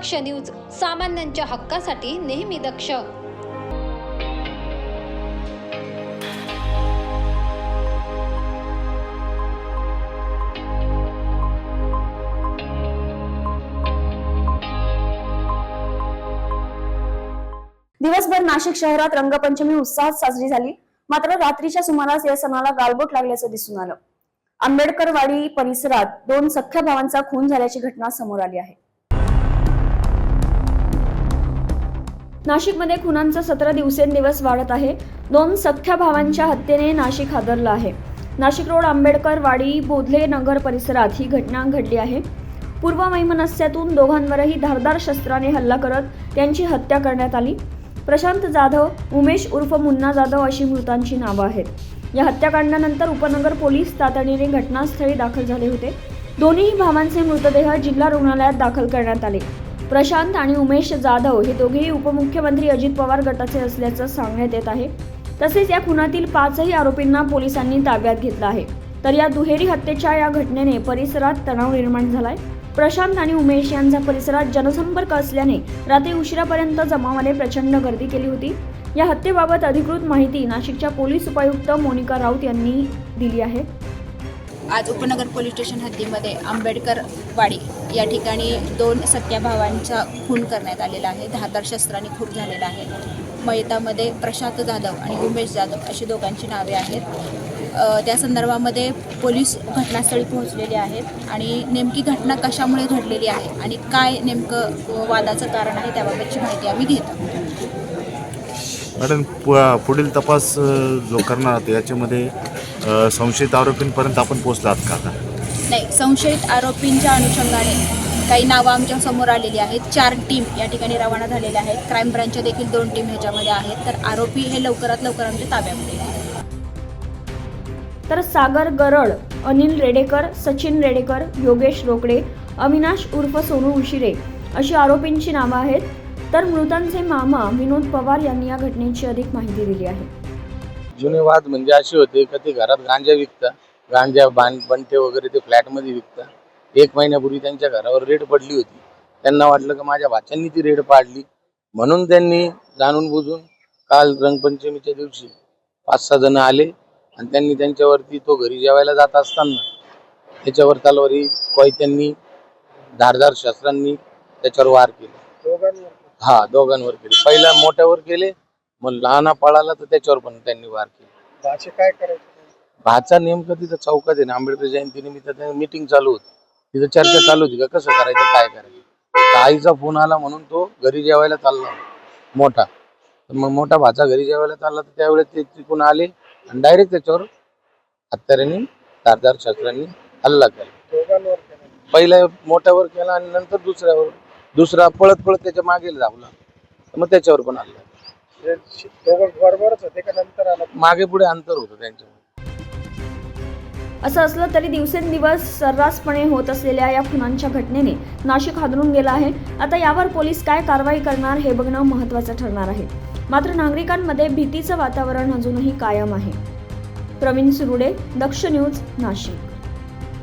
दक्ष news सामान्यांच्या हक्कासाठी नेहमी दक्ष. दिवसभर नाशिक शहरात रंगपंचमी उत्साहात साजरी झाली. मात्र रात्रीच्या सुमारास या सणाला गालबोट लागल्याचं दिसून आलं. आंबेडकरवाडी परिसरात दोन सख्ख्या भावांचा खून झाल्याची घटना समोर आली आहे. नाशिकमध्ये खुनांचा सतरा दिवसेंदिवस वाढत आहे. दोन सख्ख्या भावांच्या हत्येने नाशिक हादरलं आहे. नाशिक रोड आंबेडकर वाडी बोधले नगर परिसरात ही घटना घडली आहे. पूर्व वैमनस्यातून दोघांवरही धारदार शस्त्राने हल्ला करत त्यांची हत्या करण्यात आली. प्रशांत जाधव उमेश उर्फ मुन्ना जाधव अशी मृतांची नावं आहेत. या हत्याकांडानंतर उपनगर पोलीस तातडीने घटनास्थळी दाखल झाले होते. दोन्ही भावांचे मृतदेह जिल्हा रुग्णालयात दाखल करण्यात आले. प्रशांत आणि उमेश जाधव हे दोघेही उपमुख्यमंत्री अजित पवार गटाचे असल्याचं सांगण्यात येत आहे. तसेच या खुनातील पाचही आरोपींना पोलिसांनी ताब्यात घेतलं आहे. तर या दुहेरी हत्येच्या या घटनेने परिसरात तणाव निर्माण झालाय. प्रशांत आणि उमेश यांचा परिसरात जनसंपर्क असल्याने रात्री उशिरापर्यंत जमावाने प्रचंड गर्दी केली होती. या हत्येबाबत अधिकृत माहिती नाशिकच्या पोलीस उपायुक्त मोनिका राऊत यांनी दिली आहे. आज उपनगर पोलीस स्टेशन हद्दीमध्ये आंबेडकर वाडी या ठिकाणी दोन सत्याभावांचा खून करण्यात आलेला आहे. धारदार शस्त्राने खून झालेला आहे. मयतामध्ये प्रशांत जाधव आणि उमेश जाधव अशी दोघांची नावे आहेत. त्या संदर्भामध्ये पोलीस घटनास्थळी पोहोचलेले आहेत आणि नेमकी घटना कशामुळे घडलेली आहे आणि काय नेमकं वादाचं कारण आहे त्याबाबतची माहिती आम्ही घेत. आहोत मॅडम पु- पुढील तपास जो करणार आहात याच्यामध्ये अ, संशयित आरोपींपर्यंत आपण पोहोचलात का आता? नाही संशयित आरोपींच्या अनुषंगाने काही नावं आमच्यासमोर आलेली आहेत. चार टीम या ठिकाणी रवाना झालेल्या आहेत. क्राईम ब्रांचच्या देखील दोन टीम ह्याच्यामध्ये आहेत. तर आरोपी हे लवकरात लवकर आमच्या ताब्यामध्ये येतील. तर सागर गरड अनिल रेडेकर सचिन रेडेकर योगेश रोकडे अविनाश उर्फ सोनू उशिरे अशी आरोपींची नावं आहेत. तर मृतांचे मामा विनोद पवार यांनी या घटनेची अधिक माहिती दिली आहे. जुने वाद म्हणजे असे होते का ते घरात गांजा विकता गांजा बां बंटे वगैरे ते फ्लॅटमध्ये विकता. एक महिन्यापूर्वी त्यांच्या घरावर रेड पडली होती. त्यांना वाटलं का माझ्या भाच्यांनी ती रेड पाडली. म्हणून त्यांनी जाणून बुजून काल रंगपंचमीच्या दिवशी पाच सहा जण आले आणि त्यांनी त्यांच्यावरती तो घरी जेवायला जात असताना त्याच्यावर तलवारी कोयत्यांनी धारदार शस्त्रांनी त्याच्यावर वार केले. हा दोघांवर केले. पहिला मोठ्यावर केले मग लहाना पळाला तर त्याच्यावर पण त्यांनी वार केले. भाषे काय करायचं? भाचा नेमकं तिथं चौकात आहे ना आंबेडकर जयंती निमित्त मीटिंग चालू होती. तिथं चर्चा चालू होती का कसं करायचं काय करायचं? तर आईचा फोन आला म्हणून तो घरी जेवायला चालला मोठा. तर मग मोठा भाचा घरी जेवायला चालला तर त्यावेळेस ते तिकून आले आणि डायरेक्ट त्याच्यावर हत्यारांनी धारदार शस्त्रांनी हल्ला केला. दोघांवर केलं. पहिल्या मोठ्यावर केला आणि नंतर दुसऱ्यावर दुसरा पळत पळत त्याच्यामागे धावला. मग त्याच्यावर पण आलं. बरोबरच होते का नंतर आला मागे पुढे अंतर होतं त्यांच्या असं असलं तरी दिवसेंदिवस सर्रासपणे होत असलेल्या या खुनांच्या घटनेने नाशिक हादरून गेला आहे. आता यावर पोलीस काय कारवाई करणार हे बघणं महत्त्वाचं ठरणार आहे. मात्र नागरिकांमध्ये भीतीचं वातावरण अजूनही कायम आहे. प्रवीण सुरुडे दक्ष न्यूज नाशिक.